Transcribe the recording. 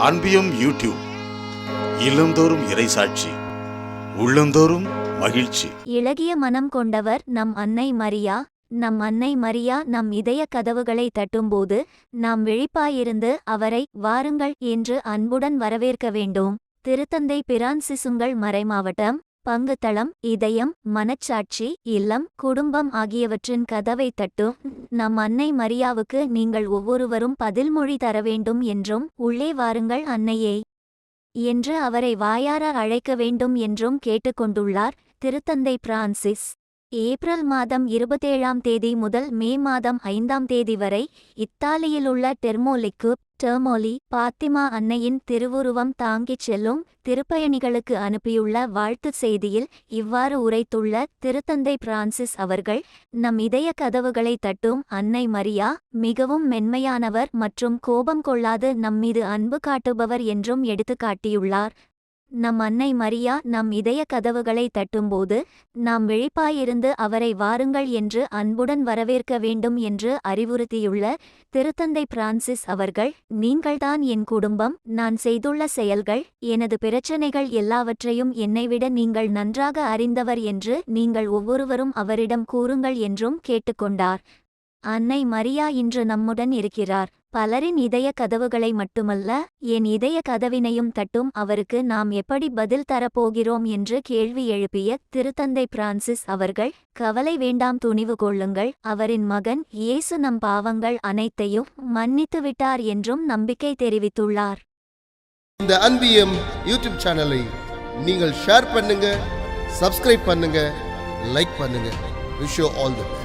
அன்பியம் YouTube. இல்லந்தோறும் இறைசாட்சி உள்ளந்தோறும் மகிழ்ச்சி. இளகிய மனம் கொண்டவர் நம் அன்னை மரியா. நம் அன்னை மரியா நம் இதய கதவுகளை தட்டும்போது நாம் விழிப்பாயிருந்து அவரை வாருங்கள் என்று அன்புடன் வரவேற்க வேண்டும். திருத்தந்தை பிரான்சிசுங்கள் மறைமாவட்டம் பங்குத்தளம் இதயம் மனச்சாட்சி இல்லம் குடும்பம் ஆகியவற்றின் கதவை தட்டும். நம் அன்னை மரியாவுக்கு நீங்கள் ஒவ்வொருவரும் பதில்மொழி தர வேண்டும் என்றும் உள்ளே வாருங்கள் அன்னையே என்று அவரை வாயார அழைக்க வேண்டும் என்றும் கேட்டுக்கொண்டுள்ளார் திருத்தந்தை பிரான்சிஸ். ஏப்ரல் மாதம் இருபத்தேழாம் தேதி முதல் மே மாதம் ஐந்தாம் தேதி வரை இத்தாலியிலுள்ள டெர்மோலிக்கு டெர்மோலி பாத்திமா அன்னையின் திருவுருவம் தாங்கிச் செல்லும் திருப்பயணிகளுக்கு அனுப்பியுள்ள வாழ்த்துச் செய்தியில் இவ்வாறு உரைத்துள்ள திருத்தந்தை பிரான்சிஸ் அவர்கள் நம் இதய கதவுகளை தட்டும் அன்னை மரியா மிகவும் மென்மையானவர் மற்றும் கோபம் கொள்ளாது நம்மீது அன்பு காட்டுபவர் என்றும் எடுத்துக்காட்டியுள்ளார் நம் அன்னை மரியா நம் இதய கதவுகளை தட்டும்போது நாம் விழிப்பாயிருந்து அவரை வாருங்கள் என்று அன்புடன் வரவேற்க வேண்டும் என்று அறிவுறுத்தியுள்ள திருத்தந்தை பிரான்சிஸ் அவர்கள் நீங்கள்தான் என் குடும்பம் நான் செய்துள்ள செயல்கள் எனது பிரச்சனைகள் எல்லாவற்றையும் என்னைவிட நீங்கள் நன்றாக அறிந்தவர் என்று நீங்கள் ஒவ்வொருவரும் அவரிடம் கூறுங்கள் என்றும் கேட்டுக்கொண்டார். அன்னை மரியா இன்று நம்முடன் இருக்கிறார். பலரின் இதய கதவுகளை மட்டுமல்ல என் இதய கதவினையும் தட்டும் அவருக்கு நாம் எப்படி பதில் தரப்போகிறோம் என்று கேள்வி எழுப்பிய திருத்தந்தை பிரான்சிஸ் அவர்கள் கவலை வேண்டாம் துணிவு கொள்ளுங்கள். அவரின் மகன் இயேசு நம் பாவங்கள் அனைத்தையும் மன்னித்து விட்டார் என்றும் நம்பிக்கை தெரிவித்துள்ளார். இந்த அன்பியம் யூடியூப் சேனலை நீங்கள் ஷேர் பண்ணுங்க சப்ஸ்கிரைப் பண்ணுங்க லைக் பண்ணுங்க. Wish all the best